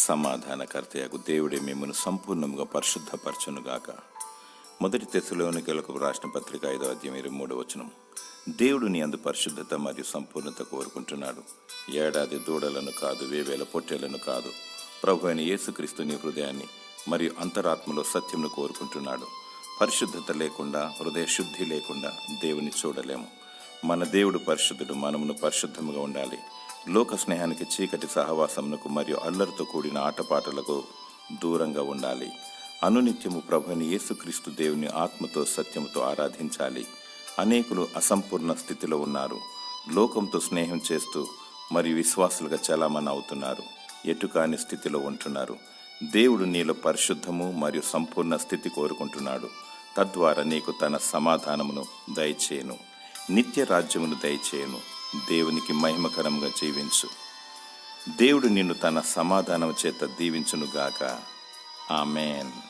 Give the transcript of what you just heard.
సమాధానకర్తయకు దేవుడే మిమ్మల్ని సంపూర్ణంగా పరిశుద్ధపరచునుగాక. మొదటి తెశలోనికలకు రాసిన పత్రిక ఐదో అధ్యాయం ఇరవై మూడు వచనం. దేవుడు నీ అందు పరిశుద్ధత మరియు సంపూర్ణత కోరుకుంటున్నాడు. ఏడాది దూడలను కాదు వేవేల పొట్టేలను కాదు. ప్రభు అయిన యేసుక్రీస్తు నీ హృదయాన్ని మరియు అంతరాత్మలో సత్యంను కోరుకుంటున్నాడు. పరిశుద్ధత లేకుండా హృదయ శుద్ధి లేకుండా దేవుని చూడలేము. మన దేవుడు పరిశుద్ధుడు మనమును పరిశుద్ధముగా ఉండాలి. లోక స్నేహానికి చీకటి సహవాసమునకు మరియు అల్లరితో కూడిన ఆటపాటలకు దూరంగా ఉండాలి. అనునిత్యము ప్రభుని యేసుక్రీస్తు దేవుని ఆత్మతో సత్యముతో ఆరాధించాలి. అనేకులు అసంపూర్ణ స్థితిలో ఉన్నారు. లోకంతో స్నేహం చేస్తూ మరియు విశ్వాసులుగా చలామణి అవుతున్నారు. ఎటుకాని స్థితిలో ఉంటున్నారు. దేవుడు నీలో పరిశుద్ధము మరియు సంపూర్ణ స్థితి కోరుకుంటున్నాడు. తద్వారా నీకు తన సమాధానమును దయచేయను. నిత్య రాజ్యమును దయచేయను. దేవునికి మహిమకరంగా జీవించు. దేవుడు నిన్ను తన సమాధానం చేత దీవించునుగాక. ఆమెన్.